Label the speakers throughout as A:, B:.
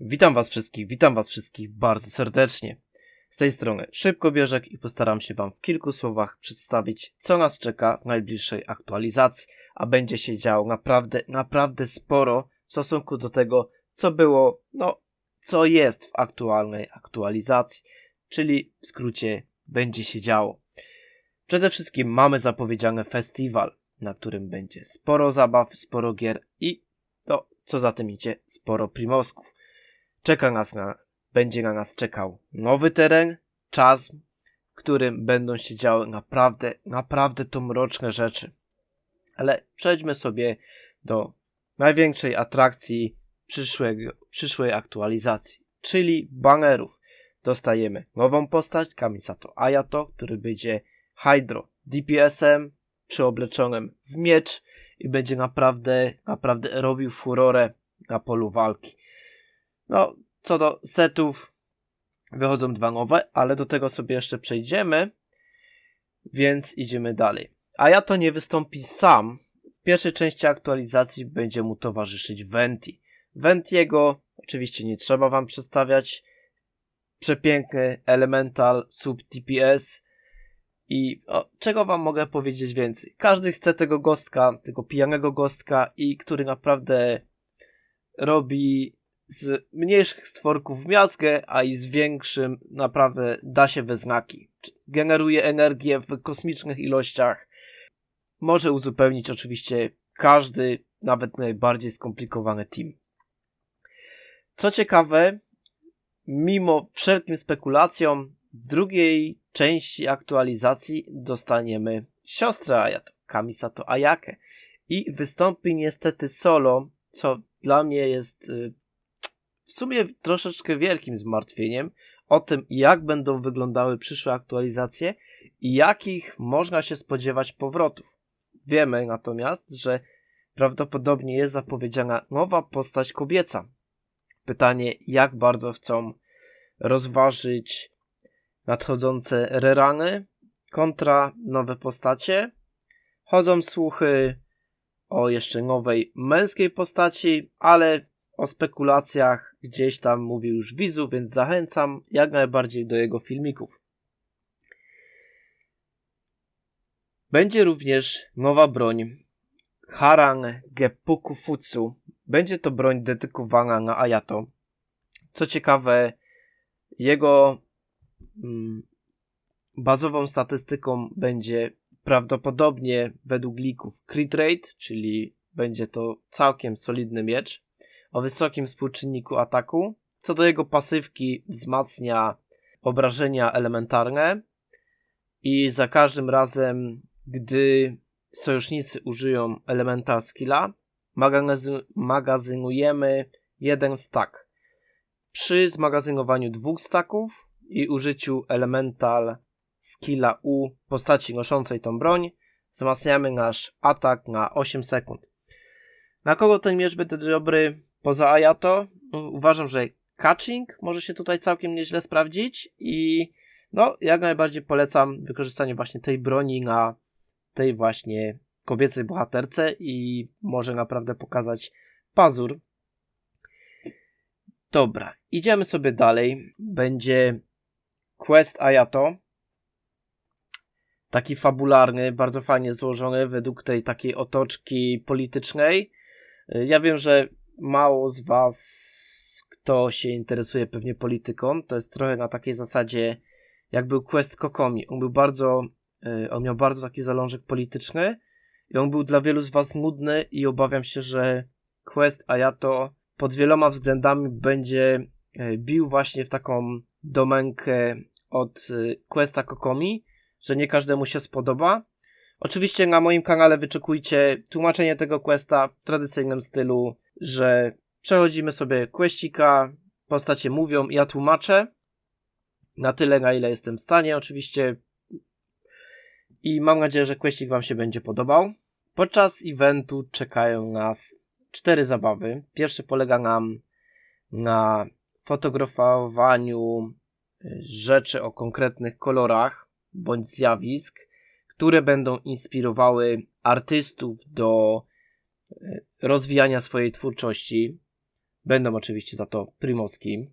A: Witam Was wszystkich, witam Was wszystkich bardzo serdecznie. Z tej strony Szybko Bieżek i postaram się Wam w kilku słowach przedstawić, co nas czeka w najbliższej aktualizacji, a będzie się działo naprawdę, naprawdę sporo w stosunku do tego, co było, no, co jest w aktualnej aktualizacji, czyli w skrócie będzie się działo. Przede wszystkim mamy zapowiedziany festiwal, na którym będzie sporo zabaw, sporo gier i, no, co za tym idzie, sporo primosków. Czeka nas na, będzie na nas czekał nowy teren, czas, w którym będą się działy naprawdę, naprawdę to mroczne rzeczy. Ale przejdźmy sobie do największej atrakcji przyszłego, przyszłej aktualizacji, czyli banerów. Dostajemy nową postać, Kamisato Ayato, który będzie Hydro DPS-em przeobleczonym w miecz i będzie naprawdę, naprawdę robił furorę na polu walki. No, co do setów, wychodzą dwa nowe, ale do tego sobie jeszcze przejdziemy, więc idziemy dalej. A ja to nie wystąpi sam. W pierwszej części aktualizacji będzie mu towarzyszyć Venti. Ventiego oczywiście nie trzeba wam przedstawiać. Przepiękny Elemental Sub TPS. I o, czego wam mogę powiedzieć więcej? Każdy chce tego gostka, tego pijanego gostka i który naprawdę robi z mniejszych stworków miazgę, a i z większym naprawdę da się we znaki. Generuje energię w kosmicznych ilościach. Może uzupełnić oczywiście każdy, nawet najbardziej skomplikowany team. Co ciekawe, mimo wszelkim spekulacjom, w drugiej części aktualizacji dostaniemy siostrę Ayato, Kamisato Ayake. I wystąpi niestety solo, co dla mnie jest y, w sumie troszeczkę wielkim zmartwieniem o tym, jak będą wyglądały przyszłe aktualizacje i jakich można się spodziewać powrotów. Wiemy natomiast, że prawdopodobnie jest zapowiedziana nowa postać kobieca. Pytanie, jak bardzo chcą rozważyć nadchodzące rerany kontra nowe postacie. Chodzą słuchy o jeszcze nowej męskiej postaci, ale o spekulacjach gdzieś tam mówił już Wizu, więc zachęcam jak najbardziej do jego filmików. Będzie również nowa broń Harang Geppuku Futsu. Będzie to broń dedykowana na Ayato. Co ciekawe, jego mm, bazową statystyką będzie prawdopodobnie według lików crit rate, czyli będzie to całkiem solidny miecz o wysokim współczynniku ataku. Co do jego pasywki wzmacnia obrażenia elementarne i za każdym razem, gdy sojusznicy użyją elemental skilla, magazynujemy jeden stack. Przy zmagazynowaniu dwóch stacków i użyciu elemental skilla U postaci noszącej tą broń, wzmacniamy nasz atak na 8 sekund. Na kogo ten miecz będzie dobry? Poza Ayato uważam, że catching może się tutaj całkiem nieźle sprawdzić i no, jak najbardziej polecam wykorzystanie właśnie tej broni na tej właśnie kobiecej bohaterce i może naprawdę pokazać pazur. Dobra, idziemy sobie dalej. Będzie Quest Ayato. Taki fabularny, bardzo fajnie złożony według tej takiej otoczki politycznej. Ja wiem, że mało z Was, kto się interesuje pewnie polityką, to jest trochę na takiej zasadzie, jak był Quest Kokomi. On był bardzo, e, on miał bardzo taki zalążek polityczny i on był dla wielu z Was nudny i obawiam się, że Quest Ayato pod wieloma względami będzie e, bił właśnie w taką domenkę od e, Questa Kokomi, że nie każdemu się spodoba. Oczywiście na moim kanale wyczekujcie tłumaczenie tego questa w tradycyjnym stylu że przechodzimy sobie questika, postacie mówią, ja tłumaczę na tyle, na ile jestem w stanie, oczywiście. I mam nadzieję, że questik Wam się będzie podobał. Podczas eventu czekają nas cztery zabawy. Pierwszy polega nam na fotografowaniu y, rzeczy o konkretnych kolorach bądź zjawisk, które będą inspirowały artystów do rozwijania swojej twórczości. Będą oczywiście za to Primoski.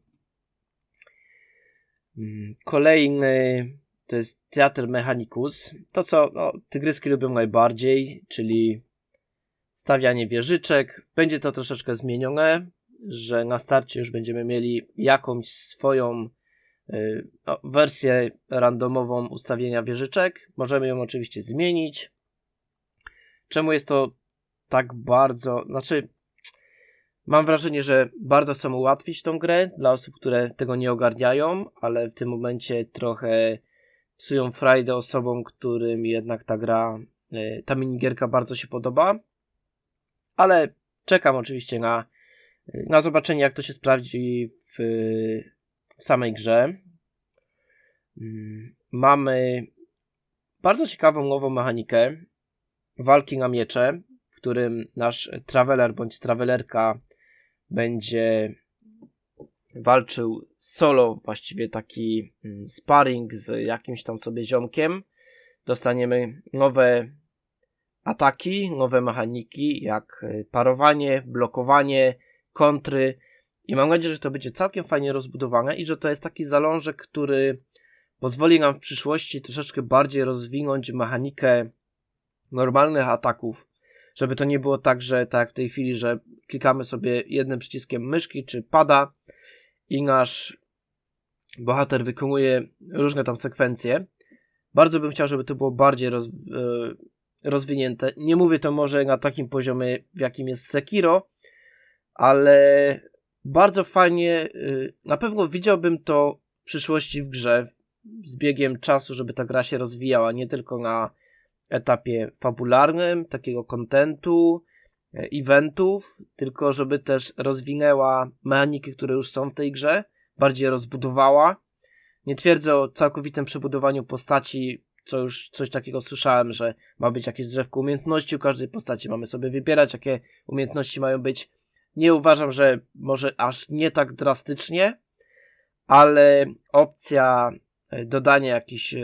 A: Mm, kolejny to jest Teatr Mechanicus. To, co no, tygryski lubią najbardziej, czyli stawianie wieżyczek. Będzie to troszeczkę zmienione, że na starcie już będziemy mieli jakąś swoją y, no, wersję randomową ustawienia wieżyczek. Możemy ją oczywiście zmienić. Czemu jest to tak bardzo, znaczy mam wrażenie, że bardzo chcą ułatwić tą grę dla osób, które tego nie ogarniają, ale w tym momencie trochę psują frajdę osobom, którym jednak ta gra, y, ta minigierka bardzo się podoba. Ale czekam oczywiście na, y, na zobaczenie, jak to się sprawdzi w, w samej grze. Mm, mamy bardzo ciekawą nową mechanikę walki na miecze, którym nasz traveler bądź travelerka będzie walczył solo, właściwie taki mm, sparring z jakimś tam sobie ziomkiem. Dostaniemy nowe ataki, nowe mechaniki, jak y, parowanie, blokowanie, kontry. I mam nadzieję, że to będzie całkiem fajnie rozbudowane i że to jest taki zalążek, który pozwoli nam w przyszłości troszeczkę bardziej rozwinąć mechanikę normalnych ataków, żeby to nie było tak, że tak w tej chwili, że klikamy sobie jednym przyciskiem myszki czy pada i nasz bohater wykonuje różne tam sekwencje. Bardzo bym chciał, żeby to było bardziej roz, e, rozwinięte. Nie mówię to może na takim poziomie, w jakim jest Sekiro, ale bardzo fajnie, e, na pewno widziałbym to w przyszłości w grze, z biegiem czasu, żeby ta gra się rozwijała, nie tylko na etapie fabularnym, takiego kontentu, e, eventów, tylko żeby też rozwinęła mechaniki, które już są w tej grze, bardziej rozbudowała. Nie twierdzę o całkowitym przebudowaniu postaci, co już coś takiego słyszałem, że ma być jakieś drzewko umiejętności u każdej postaci, mamy sobie wybierać, jakie umiejętności mają być. Nie uważam, że może aż nie tak drastycznie, ale opcja e, dodania jakichś e,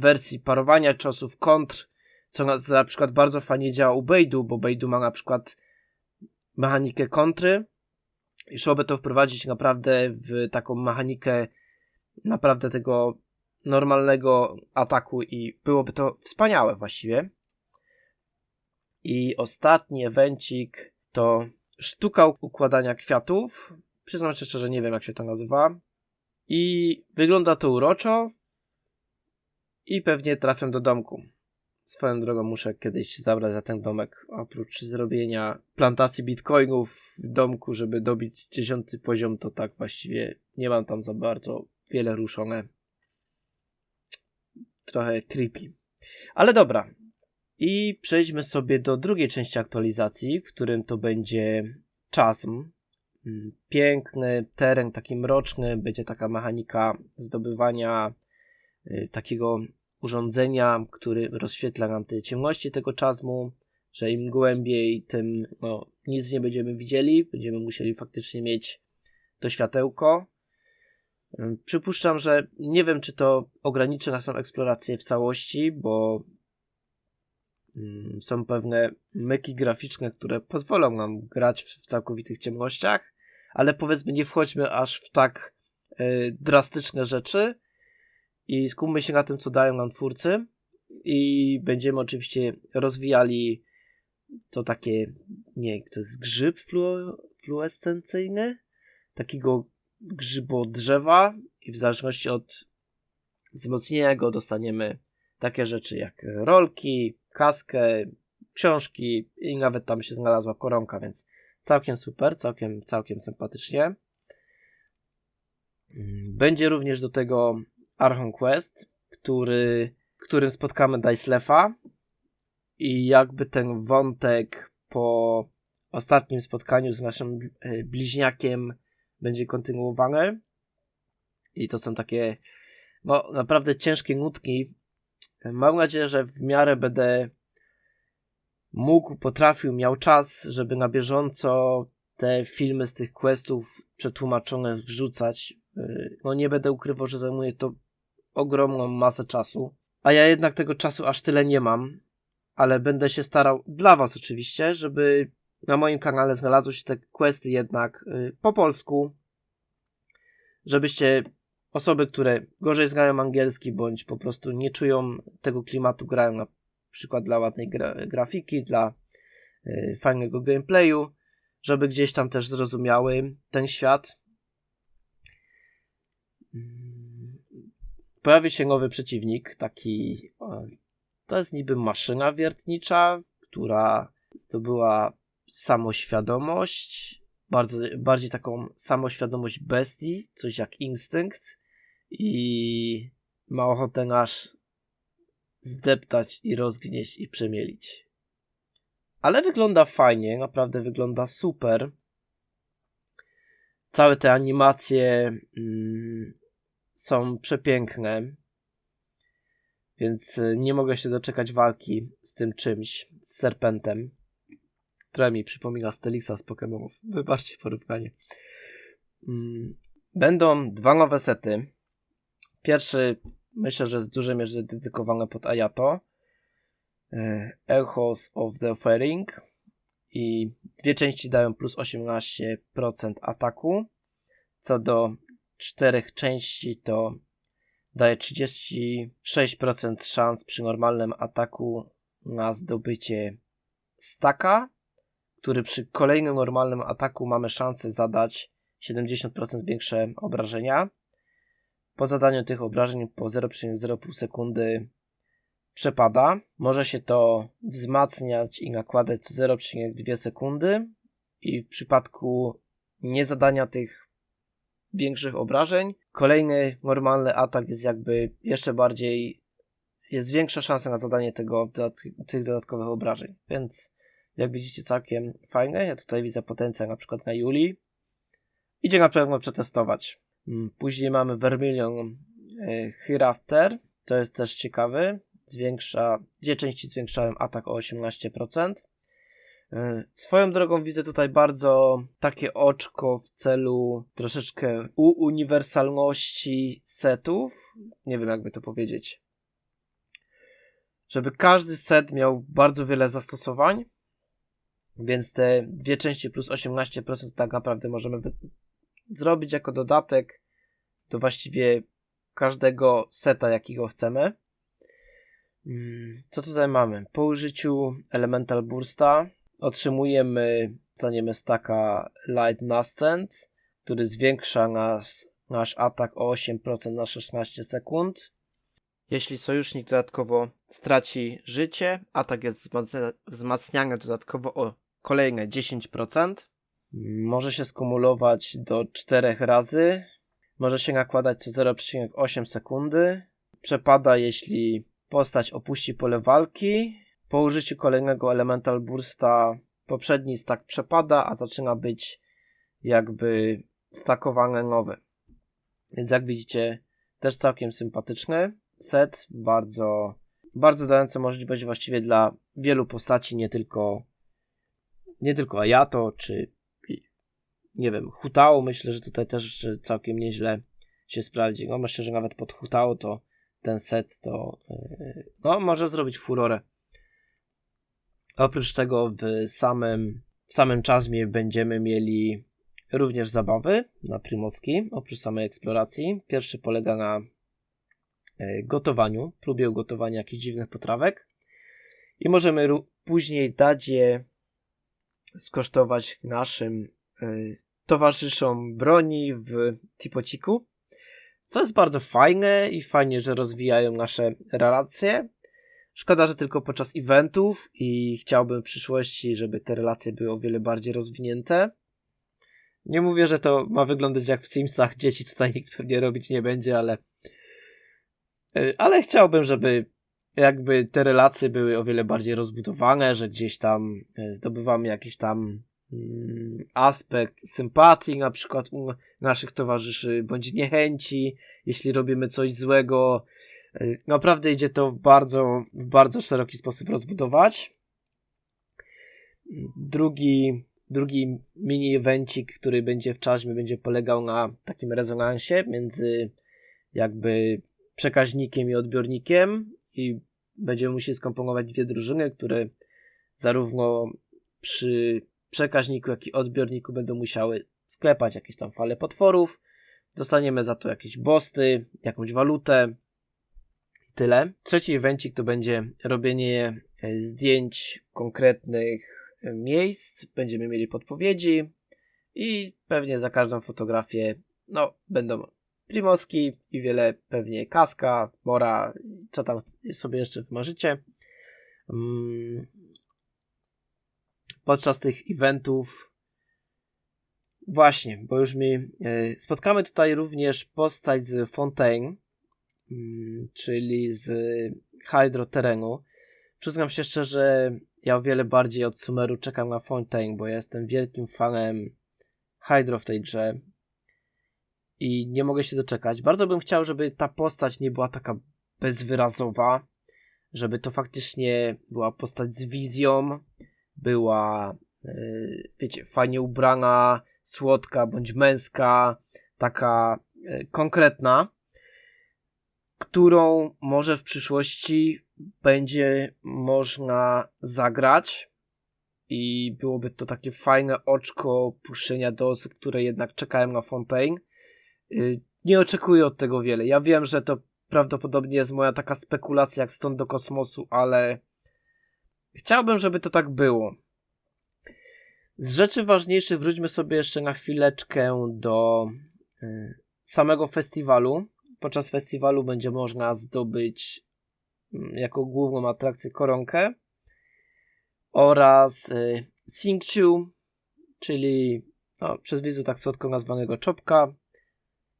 A: wersji parowania ciosów, kontr, co na, na przykład bardzo fajnie działa u Bejdu, bo Bejdu ma na przykład mechanikę kontry i szłoby to wprowadzić naprawdę w taką mechanikę naprawdę tego normalnego ataku i byłoby to wspaniałe właściwie. I ostatni evencik to sztuka układania kwiatów. Przyznam szczerze, nie wiem jak się to nazywa. I wygląda to uroczo i pewnie trafię do domku. Swoją drogą muszę kiedyś zabrać za ten domek, oprócz zrobienia plantacji bitcoinów w domku, żeby dobić dziesiąty poziom, to tak właściwie nie mam tam za bardzo wiele ruszone. Trochę creepy. Ale dobra. I przejdźmy sobie do drugiej części aktualizacji, w którym to będzie czasm. Mm, piękny teren, taki mroczny, będzie taka mechanika zdobywania takiego urządzenia, który rozświetla nam te ciemności tego czasmu, że im głębiej, tym no, nic nie będziemy widzieli, będziemy musieli faktycznie mieć to światełko. Przypuszczam, że nie wiem, czy to ograniczy naszą eksplorację w całości, bo są pewne myki graficzne, które pozwolą nam grać w całkowitych ciemnościach, ale powiedzmy nie wchodźmy aż w tak y, drastyczne rzeczy, i skupmy się na tym, co dają nam twórcy. I będziemy oczywiście rozwijali to takie, nie to jest grzyb flu, fluorescencyjny, takiego grzybo drzewa. I w zależności od wzmocnienia go dostaniemy takie rzeczy jak rolki, kaskę, książki. I nawet tam się znalazła koronka, więc całkiem super, całkiem, całkiem sympatycznie. Będzie również do tego Archon Quest, który, którym spotkamy Dicelefa i jakby ten wątek po ostatnim spotkaniu z naszym e, bliźniakiem będzie kontynuowany i to są takie no naprawdę ciężkie nutki. Mam nadzieję, że w miarę będę mógł, potrafił, miał czas, żeby na bieżąco te filmy z tych questów przetłumaczone wrzucać. E, no nie będę ukrywał, że zajmuje to ogromną masę czasu, a ja jednak tego czasu aż tyle nie mam, ale będę się starał dla Was oczywiście, żeby na moim kanale znalazły się te questy jednak y, po polsku, żebyście osoby, które gorzej znają angielski, bądź po prostu nie czują tego klimatu, grają na przykład dla ładnej gra grafiki, dla y, fajnego gameplayu, żeby gdzieś tam też zrozumiały ten świat. Pojawi się nowy przeciwnik, taki. To jest niby maszyna wiertnicza, która zdobyła samoświadomość, bardzo, bardziej taką samoświadomość bestii, coś jak instynkt i ma ochotę nasz zdeptać i rozgnieść i przemielić. Ale wygląda fajnie, naprawdę wygląda super. Całe te animacje mm, są przepiękne. Więc y, nie mogę się doczekać walki z tym czymś, z serpentem. Trochę mi przypomina Stelixa z Pokémonów. Wybaczcie porównanie. Mm, będą dwa nowe sety. Pierwszy myślę, że w dużej mierze dedykowany pod Ayato. Echoes of the Offering i dwie części dają plus 18% ataku. Co do czterech części to daje 36% szans przy normalnym ataku na zdobycie staka, który przy kolejnym normalnym ataku mamy szansę zadać 70% większe obrażenia. Po zadaniu tych obrażeń po 0,05 sekundy przepada. Może się to wzmacniać i nakładać co 0,2 sekundy i w przypadku niezadania tych większych obrażeń, kolejny normalny atak jest jakby jeszcze bardziej, jest większa szansa na zadanie tego, tych dodatkowych obrażeń, więc jak widzicie całkiem fajne, ja tutaj widzę potencjał na przykład na Juli. Idzie na pewno przetestować. Mm, później mamy Vermilion e, Hereafter, to jest też ciekawy, zwiększa, dwie części zwiększają atak o 18%. Swoją drogą widzę tutaj bardzo takie oczko w celu troszeczkę uniwersalności setów. Nie wiem, jakby to powiedzieć. Żeby każdy set miał bardzo wiele zastosowań, więc te dwie części plus 18% tak naprawdę możemy zrobić jako dodatek do właściwie każdego seta, jakiego chcemy. Mm, co tutaj mamy? Po użyciu Elemental Bursta otrzymujemy, staniemy staka Light Nascent, który zwiększa nas, nasz atak o 8% na 16 sekund. Jeśli sojusznik dodatkowo straci życie, atak jest wzmacniany dodatkowo o kolejne 10%. Może się skumulować do 4 razy. Może się nakładać co 0,8 sekundy. Przepada, jeśli postać opuści pole walki po użyciu kolejnego Elemental Bursta poprzedni stack przepada, a zaczyna być jakby stakowane nowe. Więc jak widzicie, też całkiem sympatyczny set, bardzo, bardzo dający możliwość właściwie dla wielu postaci, nie tylko nie tylko Ayato, czy nie wiem, Hutao, myślę, że tutaj też całkiem nieźle się sprawdzi. No myślę, że nawet pod Hutao to ten set to yy, no może zrobić furorę. Oprócz tego w samym, w samym czasmie będziemy mieli również zabawy na Primoski, oprócz samej eksploracji. Pierwszy polega na e, gotowaniu, próbie ugotowania jakichś dziwnych potrawek i możemy później dać je skosztować naszym e, towarzyszom broni w Tipociku, co jest bardzo fajne i fajnie, że rozwijają nasze relacje. Szkoda, że tylko podczas eventów i chciałbym w przyszłości, żeby te relacje były o wiele bardziej rozwinięte. Nie mówię, że to ma wyglądać jak w Simsach, dzieci tutaj nikt pewnie robić nie będzie, ale e, ale chciałbym, żeby jakby te relacje były o wiele bardziej rozbudowane, że gdzieś tam e, zdobywamy jakiś tam mm, aspekt sympatii na przykład u naszych towarzyszy, bądź niechęci, jeśli robimy coś złego, naprawdę idzie to w bardzo, w bardzo szeroki sposób rozbudować. Drugi, drugi mini evencik, który będzie w czasmie, będzie polegał na takim rezonansie między jakby przekaźnikiem i odbiornikiem i będziemy musieli skomponować dwie drużyny, które zarówno przy przekaźniku, jak i odbiorniku będą musiały sklepać jakieś tam fale potworów. Dostaniemy za to jakieś bosty, jakąś walutę. Tyle. Trzeci evencik to będzie robienie e, zdjęć konkretnych e, miejsc. Będziemy mieli podpowiedzi i pewnie za każdą fotografię no, będą primoski i wiele pewnie kaska, mora, co tam sobie jeszcze wymarzycie. Mm. Podczas tych eventów właśnie, bo już mi e, spotkamy tutaj również postać z Fontaine, czyli z Hydroterenu. Przyznam się szczerze, ja o wiele bardziej od Sumeru czekam na Fontaine, bo ja jestem wielkim fanem Hydro w tej grze i nie mogę się doczekać. Bardzo bym chciał, żeby ta postać nie była taka bezwyrazowa, żeby to faktycznie była postać z wizją, była, yy, wiecie, fajnie ubrana, słodka bądź męska, taka yy, konkretna, którą może w przyszłości będzie można zagrać i byłoby to takie fajne oczko puszczenia do osób, które jednak czekają na Fontaine. Yy, nie oczekuję od tego wiele. Ja wiem, że to prawdopodobnie jest moja taka spekulacja jak stąd do kosmosu, ale chciałbym, żeby to tak było. Z rzeczy ważniejszych wróćmy sobie jeszcze na chwileczkę do y, samego festiwalu. Podczas festiwalu będzie można zdobyć y, jako główną atrakcję koronkę oraz y, Singchu, czyli no, przez wizu tak słodko nazwanego czopka,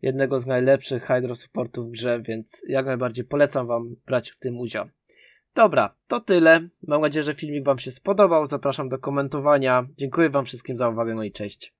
A: jednego z najlepszych hydro supportów w grze, więc jak najbardziej polecam Wam brać w tym udział. Dobra, to tyle. Mam nadzieję, że filmik Wam się spodobał. Zapraszam do komentowania. Dziękuję Wam wszystkim za uwagę, no i cześć.